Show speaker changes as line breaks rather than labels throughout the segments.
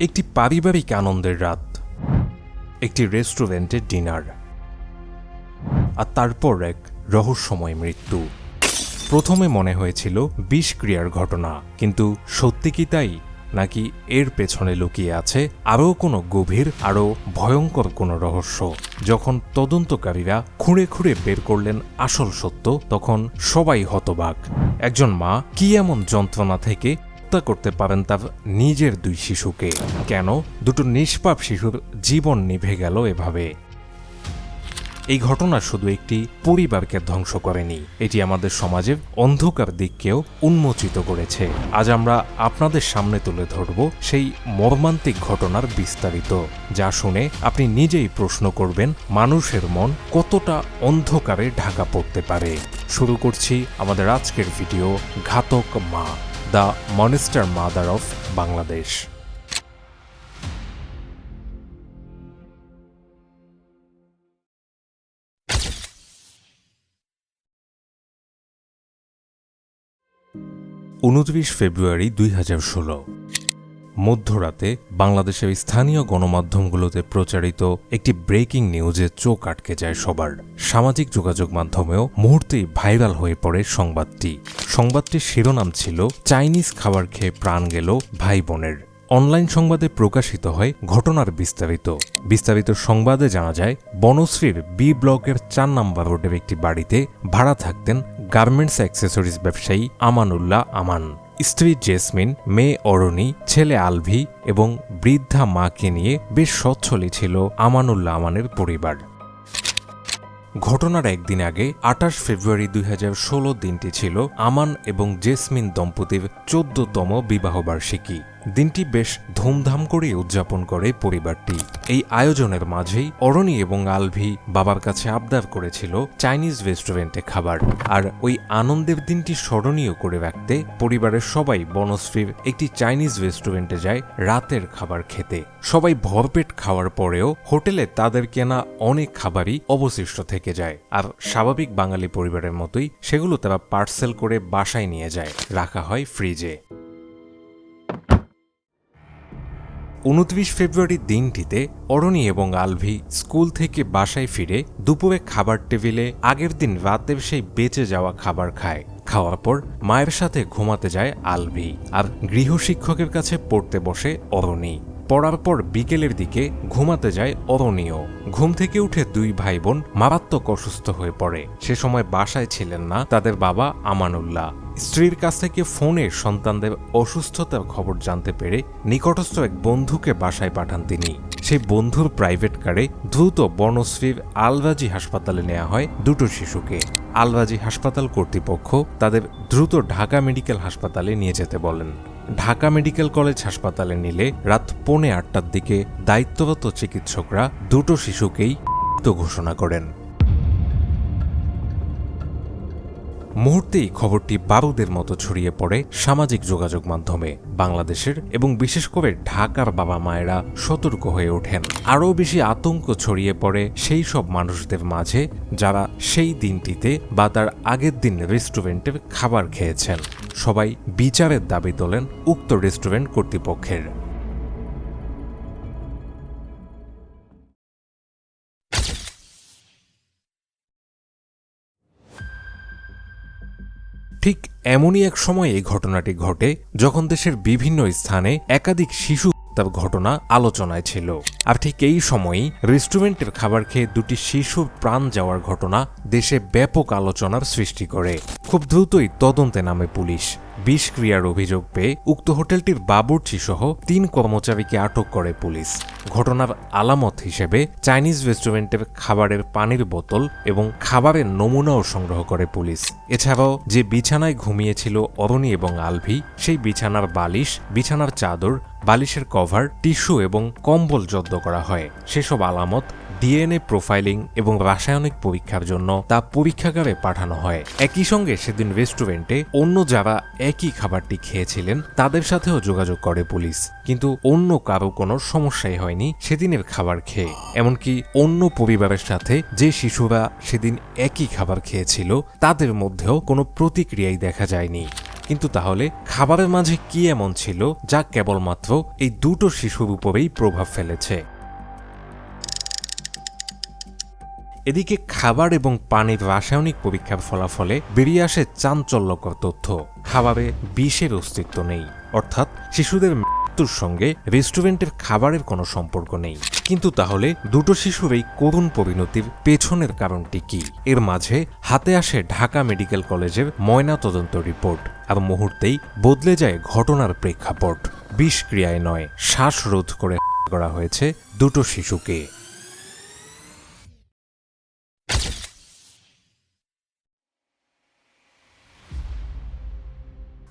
একটি পারিবারিক আনন্দের রাত, একটি রেস্টুরেন্টের ডিনার, আর তারপর এক রহস্যময় মৃত্যু। প্রথমে মনে হয়েছিল বিষক্রিয়ার ঘটনা, কিন্তু সত্যি কি তাই? নাকি এর পেছনে লুকিয়ে আছে আরও কোনো গভীর, আরও ভয়ঙ্কর কোনো রহস্য? যখন তদন্তকারীরা খুঁড়ে খুঁড়ে বের করলেন আসল সত্য, তখন সবাই হতবাক। একজন মা কি এমন যন্ত্রণা থেকে হত্যা করতে পারেন তার নিজের দুই শিশুকে। কেন? দুটো নিষ্পাপ শিশুর জীবন নিভে গেল এভাবে। এই ঘটনা শুধু একটি পরিবারকে ধ্বংস করেনি, এটি আমাদের সমাজের অন্ধকার দিককেও উন্মোচিত করেছে। আজ আমরা আপনাদের সামনে তুলে ধরব সেই মর্মান্তিক ঘটনার বিস্তারিত, যা শুনে আপনি নিজেই প্রশ্ন করবেন, মানুষের মন কতটা অন্ধকারে ঢাকা পড়তে পারে। শুরু করছি আমাদের আজকের ভিডিও, ঘাতক মা। The monster mother of Bangladesh. উনত্রিশ ফেব্রুয়ারি দুই হাজার ষোলো। মধ্যরাতে বাংলাদেশের স্থানীয় গণমাধ্যমগুলোতে প্রচারিত একটি ব্রেকিং নিউজে চোখ আটকে যায় সবার। সামাজিক যোগাযোগ মাধ্যমেও মুহূর্তেই ভাইরাল হয়ে পড়ে সংবাদটি। সংবাদটির শিরোনাম ছিল, চাইনিজ খাবার খেয়ে প্রাণ গেল ভাই বোনের অনলাইন সংবাদে প্রকাশিত হয় ঘটনার বিস্তারিত। বিস্তারিত সংবাদে জানা যায়, বনশ্রীর বি ব্লকের চার নাম্বার রোডের একটি বাড়িতে ভাড়া থাকতেন গার্মেন্টস অ্যাক্সেসরিজ ব্যবসায়ী আমানুল্লাহ আমান। স্ত্রী জেসমিন, মেয়ে অরণি, ছেলে আলভি এবং বৃদ্ধা মাকে নিয়ে বেশ সচ্ছলই ছিল আমানুল্লাহ আমানের পরিবার। ঘটনার একদিন আগে আঠাশ ফেব্রুয়ারি দুই হাজার ষোল দিনটি ছিল আমান এবং জেসমিন দম্পতির চোদ্দতম বিবাহবার্ষিকী। দিনটি বেশ ধুমধাম করে উদযাপন করে পরিবারটি। এই আয়োজনের মাঝেই অরণি এবং আলভি বাবার কাছে আবদার করেছিল চাইনিজ রেস্টুরেন্টে খাবার। আর ওই আনন্দের দিনটি স্মরণীয় করে রাখতে পরিবারের সবাই বনশ্রীর একটি চাইনিজ রেস্টুরেন্টে যায় রাতের খাবার খেতে। সবাই ভরপেট খাওয়ার পরেও হোটেলে তাদের কেনা অনেক খাবারই অবশিষ্ট থেকে যায়। আর স্বাভাবিক বাঙালি পরিবারের মতোই সেগুলো তারা পার্সেল করে বাসায় নিয়ে যায়। রাখা হয় ফ্রিজে। উনত্রিশ ফেব্রুয়ারির দিনটিতে অরণি এবং আলভি স্কুল থেকে বাসায় ফিরে দুপুরে খাবার টেবিলে, আগের দিন রাতের সেই বেঁচে যাওয়া খাবার খায়। খাওয়ার পর মায়ের সাথে ঘুমাতে যায় আলভি আর গৃহশিক্ষকের কাছে পড়তে বসে অরণি। পড়ার পর বিকেলের দিকে ঘুমাতে যায় অরণীয় ঘুম থেকে উঠে দুই ভাই বোন মারাত্মক অসুস্থ হয়ে পড়ে। সে সময় বাসায় ছিলেন না তাদের বাবা আমানুল্লাহ। স্ত্রীর কাছ থেকে ফোনে সন্তানদের অসুস্থতার খবর জানতে পেরে নিকটস্থ এক বন্ধুকে বাসায় পাঠান তিনি। সেই বন্ধুর প্রাইভেট কারে দ্রুত বনশ্রীর আলবাজি হাসপাতালে নেওয়া হয় দুটো শিশুকে। আলবাজি হাসপাতাল কর্তৃপক্ষ তাদের দ্রুত ঢাকা মেডিকেল হাসপাতালে নিয়ে যেতে বলেন। ঢাকা মেডিকেল কলেজ হাসপাতালে নিলে রাত পৌনে আটটার দিকে দায়িত্বরত চিকিৎসকরা দুটো শিশুকেই ঘোষণা করেন। মুহূর্তেই খবরটি বারুদের মতো ছড়িয়ে পড়ে সামাজিক যোগাযোগ মাধ্যমে। বাংলাদেশের এবং বিশেষ করে ঢাকার বাবা মায়েরা সতর্ক হয়ে ওঠেন। আরও বেশি আতঙ্ক ছড়িয়ে পড়ে সেই সব মানুষদের মাঝে যারা সেই দিনটিতে বা তার আগের দিন রেস্টুরেন্টের খাবার খেয়েছেন। সবাই বিচারের দাবি তোলেন উক্ত রেস্টুরেন্ট কর্তৃপক্ষের। ঠিক এমনই এক সময় এই ঘটনাটি ঘটে যখন দেশের বিভিন্ন স্থানে একাধিক শিশু তার ঘটনা আলোচনায় ছিল। আর ঠিক এই সময়ই রেস্টুরেন্টের খাবার খেয়ে দুটি শিশুর প্রাণ যাওয়ার ঘটনা দেশে ব্যাপক আলোচনার সৃষ্টি করে। খুব দ্রুতই তদন্তে নামে পুলিশ। বিষক্রিয়ার অভিযোগ পেয়ে উক্ত হোটেলটির বাবুর্চি সহ তিন কর্মচারীকে আটক করে পুলিশ। ঘটনার আলামত হিসেবে চাইনিজ রেস্টুরেন্টের খাবারের পানির বোতল এবং খাবারের নমুনাও সংগ্রহ করে পুলিশ। এছাড়াও যে বিছানায় ঘুমিয়েছিল অরণি এবং আলভি, সেই বিছানার বালিশ, বিছানার চাদর, বালিশের কভার, টিস্যু এবং কম্বল জব্দ করা হয়। সেসব আলামত ডিএনএ প্রোফাইলিং এবং রাসায়নিক পরীক্ষার জন্য তা পরীক্ষাগারে পাঠানো হয়। একই সঙ্গে সেদিন রেস্টুরেন্টে অন্য যারা একই খাবারটি খেয়েছিলেন, তাদের সাথেও যোগাযোগ করে পুলিশ। কিন্তু অন্য কারও কোনো সমস্যাই হয়নি সেদিনের খাবার খেয়ে। এমনকি অন্য পরিবারের সাথে যে শিশুরা সেদিন একই খাবার খেয়েছিল, তাদের মধ্যেও কোনো প্রতিক্রিয়াই দেখা যায়নি। কিন্তু তাহলে খাবারের মাঝে কি এমন ছিল যা কেবলমাত্র এই দুটো শিশুর উপরেই প্রভাব ফেলেছে? এদিকে খাবার এবং পানির রাসায়নিক পরীক্ষার ফলাফলে বেরিয়ে আসে চাঞ্চল্যকর তথ্য। খাবারে বিষের অস্তিত্ব নেই। অর্থাৎ শিশুদের মৃত্যুর সঙ্গে রেস্টুরেন্টের খাবারের কোনো সম্পর্ক নেই। কিন্তু তাহলে দুটো শিশুর এই করুণ পরিণতির পেছনের কারণটি কি? এর মাঝে হাতে আসে ঢাকা মেডিকেল কলেজের ময়না তদন্ত রিপোর্ট আর মুহূর্তেই বদলে যায় ঘটনার প্রেক্ষাপট। বিষক্রিয়ায় নয়, শ্বাসরোধ করে করা হয়েছে দুটো শিশুকে।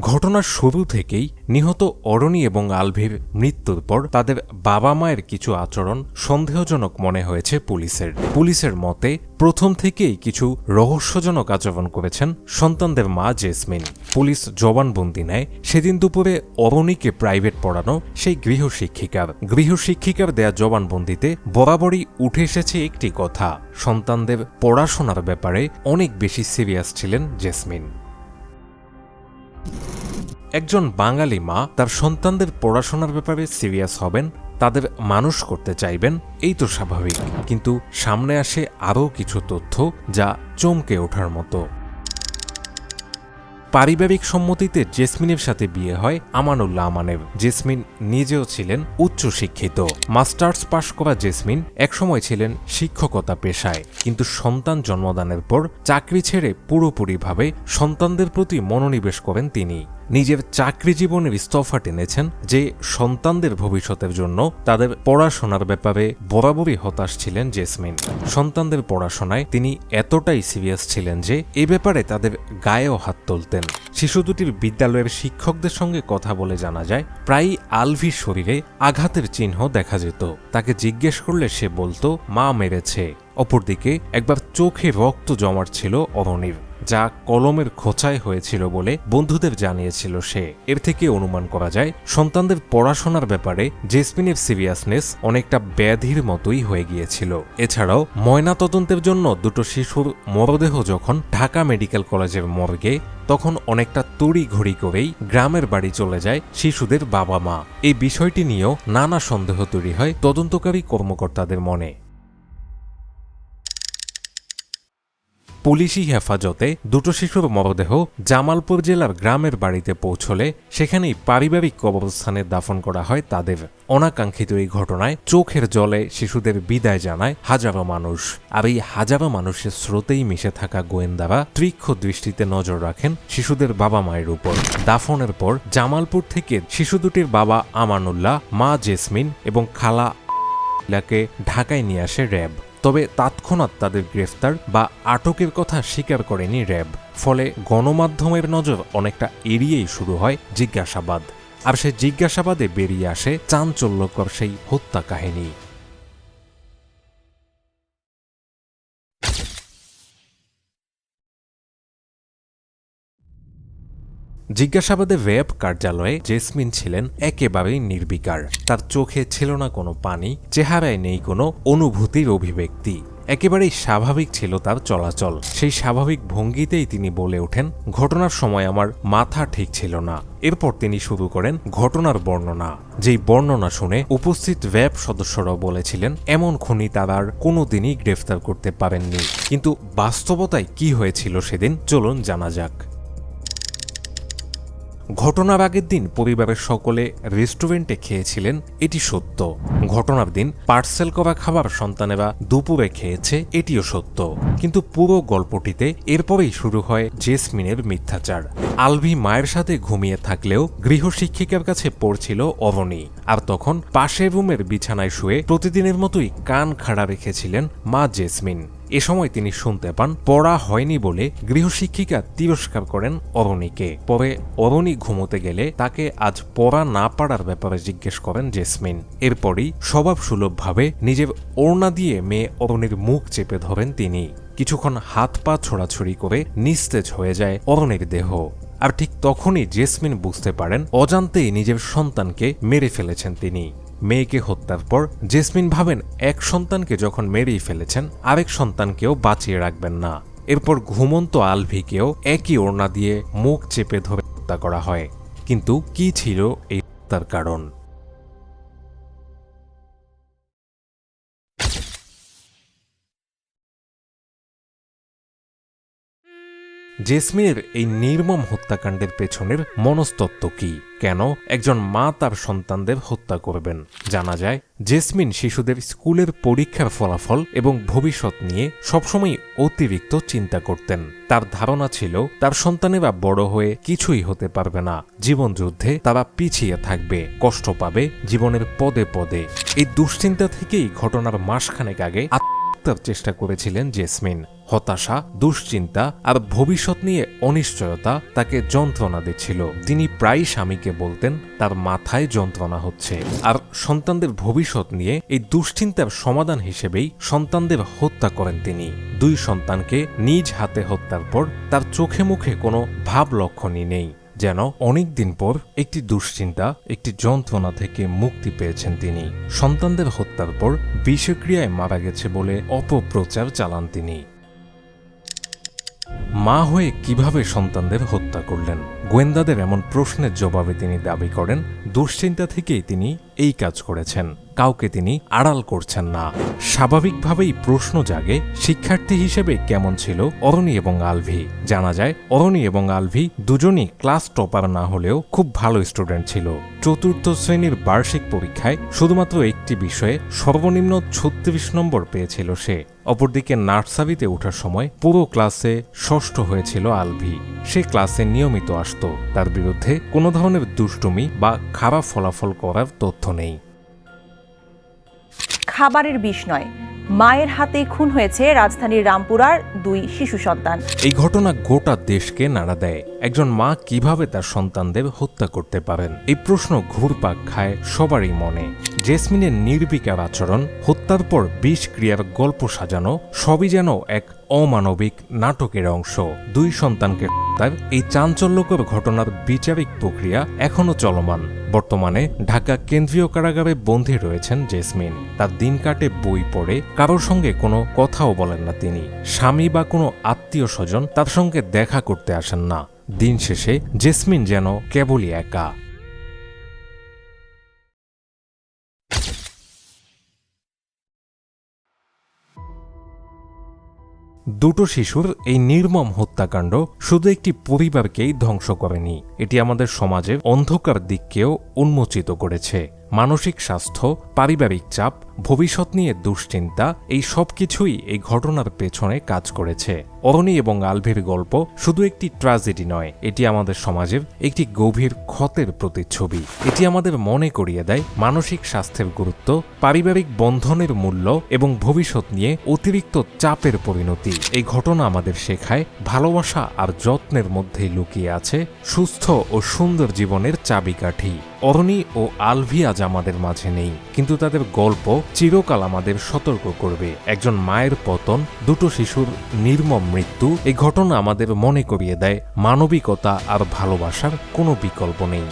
ঘটনার শুরু থেকেই নিহত অরণি এবং আলভির মৃত্যুর পর তাদের বাবা মায়ের কিছু আচরণ সন্দেহজনক মনে হয়েছে পুলিশের। পুলিশের মতে, প্রথম থেকেই কিছু রহস্যজনক আচরণ করেছেন সন্তানদের মা জেসমিন। পুলিশ জবানবন্দি নেয়। সেদিন দুপুরে অরণিকে প্রাইভেট পড়ানো সেই গৃহশিক্ষিকার। গৃহশিক্ষিকার দেয়া জবানবন্দিতে বরাবরই উঠে এসেছে একটি কথা। সন্তানদের পড়াশোনার ব্যাপারে অনেক বেশি সিরিয়াস ছিলেন জেসমিন। একজন বাঙালি মা তার সন্তানদের পড়াশোনার ব্যাপারে সিরিয়াস হবেন, তাদের মানুষ করতে চাইবেন, এই তো স্বাভাবিক। কিন্তু সামনে আসে আরও কিছু তথ্য যা চমকে ওঠার মতো। পারিবারিক সম্মতিতে জেসমিনের সাথে বিয়ে হয় আমানুল্লাহ আমানের। জেসমিন নিজেও ছিলেন উচ্চশিক্ষিত। মাস্টার্স পাশ করা জেসমিন একসময় ছিলেন শিক্ষকতা পেশায়, কিন্তু সন্তান জন্মদানের পর চাকরি ছেড়ে পুরোপুরিভাবে সন্তানদের প্রতি মনোনিবেশ করেন তিনি। নিজের চাকরি জীবনের ইস্তফা টেনেছেন যে সন্তানদের ভবিষ্যতের জন্য তাদের পড়াশোনার ব্যাপারে বরাবরই হতাশ ছিলেন জেসমিন। সন্তানদের পড়াশোনায় তিনি এতটাই সিরিয়াস ছিলেন যে এ ব্যাপারে তাদের গায়েও হাত তুলতেন। শিশু দুটির বিদ্যালয়ের শিক্ষকদের সঙ্গে কথা বলে জানা যায়, প্রায়ই আলভির শরীরে আঘাতের চিহ্ন দেখা যেত। তাকে জিজ্ঞেস করলে সে বলতো, মা মেরেছে। অপরদিকে একবার চোখে রক্ত জমার ছিল অরণির। যা কলমের খোঁচায় হয়েছিল বলে বন্ধুদের জানিয়েছিল সে। এর থেকে অনুমান করা যায়, সন্তানদের পড়াশোনার ব্যাপারে জেসমিনের সিরিয়াসনেস অনেকটা ব্যাধির মতোই হয়ে গিয়েছিল। এছাড়াও ময়না তদন্তের জন্য দুটো শিশুর মরদেহ যখন ঢাকা মেডিকেল কলেজের মর্গে, তখন অনেকটা তড়ি ঘড়ি করেই গ্রামের বাড়ি চলে যায় শিশুদের বাবা মা এই বিষয়টি নিয়েও নানা সন্দেহ তৈরি হয় তদন্তকারী কর্মকর্তাদের মনে। পুলিশি হেফাজতে দুটো শিশুর মরদেহ জামালপুর জেলার গ্রামের বাড়িতে পৌঁছলে সেখানেই পারিবারিক কবরস্থানে দাফন করা হয় তাদের। অনাকাঙ্ক্ষিত এই ঘটনায় চোখের জলে শিশুদের বিদায় জানায় হাজারো মানুষ। আর এই হাজারো মানুষের স্রোতেই মিশে থাকা গোয়েন্দারা তীক্ষ্ণ দৃষ্টিতে নজর রাখেন শিশুদের বাবা মায়ের উপর। দাফনের পর জামালপুর থেকে শিশু দুটির বাবা আমানুল্লাহ, মা জেসমিন এবং খালা ঢাকায় নিয়ে আসে র্যাব। তবে তাৎক্ষণাৎ তাদের গ্রেফতার বা আটকের কথা স্বীকার করেনি র্যাব। ফলে গণমাধ্যমের নজর অনেকটা এড়িয়েই শুরু হয় জিজ্ঞাসাবাদ। আর সে জিজ্ঞাসাবাদে বেরিয়ে আসে চাঞ্চল্যকর সেই হত্যা কাহিনী জিজ্ঞাসাবাদে র্যাব কার্যালয়ে জেসমিন ছিলেন একেবারেই নির্বিকার। তার চোখে ছিল না কোনো পানি, চেহারায় নেই কোনো অনুভূতির অভিব্যক্তি। একেবারেই স্বাভাবিক ছিল তার চলাচল। সেই স্বাভাবিক ভঙ্গিতেই তিনি বলে ওঠেন, ঘটনার সময় আমার মাথা ঠিক ছিল না। এরপর তিনি শুরু করেন ঘটনার বর্ণনা। যেই বর্ণনা শুনে উপস্থিত র্যাব সদস্যরাও বলেছিলেন, এমন খুনি তারা আর কোনোদিনই গ্রেফতার করতে পারেননি। কিন্তু বাস্তবতায় কি হয়েছিল সেদিন চলুন জানা যাক। ঘটনার আগের দিন পরিবারের সকলে রেস্টুরেন্টে খেয়েছিলেন, এটি সত্য। ঘটনার দিন পার্সেল করা খাবার সন্তানেরা দুপুরে খেয়েছে, এটিও সত্য। কিন্তু পুরো গল্পটিতে এরপরেই শুরু হয় জেসমিনের মিথ্যাচার। আলভি মায়ের সাথে ঘুমিয়ে থাকলেও গৃহশিক্ষিকার কাছে পড়ছিল অবনী। আর তখন পাশের রুমের বিছানায় শুয়ে প্রতিদিনের মতোই কান খাড়া রেখেছিলেন মা জেসমিন। এ সময় তিনি শুনতে পান, পড়া হয়নি বলে গৃহশিক্ষিকা তিরস্কার করেন অরণিকে। পরে অরণি ঘুমোতে গেলে তাকে আজ পড়া না পারার ব্যাপারে জিজ্ঞেস করেন জেসমিন। এরপরই স্বভাব সুলভভাবে নিজের ওড়না দিয়ে মেয়ে অরণির মুখ চেপে ধরেন তিনি। কিছুক্ষণ হাত পা ছোড়াছড়ি করে নিস্তেজ হয়ে যায় অরণির দেহ। আর ঠিক তখনই জেসমিন বুঝতে পারেন, অজান্তেই নিজের সন্তানকে মেরে ফেলেছেন তিনি। মেয়েকে হত্যার পর জেসমিন ভাবেন এক সন্তানকে যখন মেরেই ফেলেছেন, আরেক সন্তানকেও বাঁচিয়ে রাখবেন না। এরপর ঘুমন্ত আলভিকেও একই ওড়না দিয়ে মুখ চেপে ধরে হত্যা করা হয়। কিন্তু কি ছিল এই হত্যার কারণ? জেসমিনের এই নির্মম হত্যাকাণ্ডের পেছনের মনস্তত্ত্ব কি? কেন একজন মা তার সন্তানদের হত্যা করবেন? জানা যায়, জেসমিন শিশুদের স্কুলের পরীক্ষার ফলাফল এবং ভবিষ্যৎ নিয়ে সবসময় অতিরিক্ত চিন্তা করতেন। তার ধারণা ছিল, তার সন্তানেরা বড় হয়ে কিছুই হতে পারবে না। জীবন যুদ্ধে তারা পিছিয়ে থাকবে, কষ্ট পাবে, জীবনের পদে পদে। এই দুশ্চিন্তা থেকেই ঘটনার মাসখানেক আগে চেষ্টা করেছিলেন জেসমিন। হতাশা, দুশ্চিন্তা আর ভবিষ্যৎ নিয়ে অনিশ্চয়তা তাকে যন্ত্রণা দিচ্ছিল। তিনি প্রায় স্বামীকে বলতেন, তার মাথায় যন্ত্রণা হচ্ছে। আর সন্তানদের ভবিষ্যৎ নিয়ে এই দুশ্চিন্তার সমাধান হিসেবেই সন্তানদের হত্যা করেন তিনি। দুই সন্তানকে নিজ হাতে হত্যার পর তার চোখে মুখে কোনো ভাব লক্ষণই নেই। যেন অনেক দিন পর একটি দুশ্চিন্তা, একটি যন্ত্রণা থেকে মুক্তি পেয়েছেন তিনি। সন্তানদের হত্যার পর বিষক্রিয়ায় মারা গেছে বলে অপপ্রচার চালান তিনি। মা হয়ে কীভাবে সন্তানদের হত্যা করলেন? গোয়েন্দাদের এমন প্রশ্নের জবাবে তিনি দাবি করেন, দুশ্চিন্তা থেকেই তিনি এই কাজ করেছেন। কাউকে তিনি আড়াল করছেন না। স্বাভাবিকভাবেই প্রশ্ন জাগে, শিক্ষার্থী হিসেবে কেমন ছিল অরণি এবং আলভি? জানা যায়, অরণি এবং আলভি দুজনই ক্লাস টপার না হলেও খুব ভালো স্টুডেন্ট ছিল। চতুর্থ শ্রেণির বার্ষিক পরীক্ষায় শুধুমাত্র একটি বিষয়ে সর্বনিম্ন ছত্রিশ নম্বর পেয়েছিল সে। অপরদিকে নার্সারিতে ওঠার সময় পুরো ক্লাসে ষষ্ঠ হয়েছিল আলভি। সে ক্লাসে নিয়মিত আসত। তার বিরুদ্ধে কোনো ধরনের দুষ্টুমি বা খারাপ ফলাফল করার তথ্য নেই।
খাবারের বিষ নয়। মায়ের হাতে খুন হয়েছে রাজধানীর রামপুরার দুই শিশু সন্তান।
এই ঘটনা গোটা দেশকে নাড়া দেয়। একজন মা কীভাবে তার সন্তানদের হত্যা করতে পারেন? এই প্রশ্ন ঘুরপাক খায় সবারই মনে। জেসমিনের নির্বিকার আচরণ, হত্যার পর বিষ ক্রিয়ার গল্প সাজানো, সবই যেন এক অমানবিক নাটকের অংশ। দুই সন্তানকে হত্যার এই চাঞ্চল্যকর ঘটনার বিচারিক প্রক্রিয়া এখনও চলমান। বর্তমানে ঢাকা কেন্দ্রীয় কারাগারে বন্দী রয়েছেন জেসমিন। তার দিন কাটে, বই পড়ে, কারোর সঙ্গে কোনো কথাও বলেন না তিনি। স্বামী বা কোনো আত্মীয় স্বজন তার সঙ্গে দেখা করতে আসেন না। দিন শেষে জেসমিন যেন কেবলই একা। দুটো শিশুর এই নির্মম হত্যাকাণ্ড শুধু একটি পরিবারকেই ধ্বংস করেনি, এটি আমাদের সমাজের অন্ধকার দিককেও উন্মোচিত করেছে। মানসিক স্বাস্থ্য, পারিবারিক চাপ ভবিষ্যৎ নিয়ে দুশ্চিন্তা, এই সব কিছুই এই ঘটনার পেছনে কাজ করেছে। অরণি এবং আলভির গল্প শুধু একটি ট্র্যাজেডি নয়, এটি আমাদের সমাজের একটি গভীর ক্ষতের প্রতিচ্ছবি। এটি আমাদের মনে করিয়ে দেয় মানসিক স্বাস্থ্যের গুরুত্ব, পারিবারিক বন্ধনের মূল্য এবং ভবিষ্যৎ নিয়ে অতিরিক্ত চাপের পরিণতি। এই ঘটনা আমাদের শেখায় ভালোবাসা আর যত্নের মধ্যেই লুকিয়ে আছে সুস্থ ও সুন্দর জীবনের চাবিকাঠি। অরণি ও আলভি আজ আমাদের মাঝে নেই, কিন্তু তাদের গল্প চিরকাল আমাদের সতর্ক করবে। একজন মায়ের পতন, দুটো শিশুর নির্মম মৃত্যু, এই ঘটনা আমাদের মনে করিয়ে দেয় মানবিকতা আর ভালোবাসার কোনো বিকল্প নেই।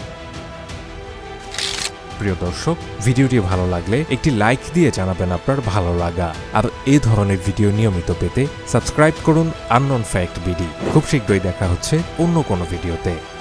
প্রিয় দর্শক, ভিডিওটি ভালো লাগলে একটি লাইক দিয়ে জানাবেন আপনার ভালো লাগা। আর এ ধরনের ভিডিও নিয়মিত পেতে সাবস্ক্রাইব করুন আননন ফ্যাক্ট বিডি। খুব শীঘ্রই দেখা হচ্ছে অন্য কোনো ভিডিওতে।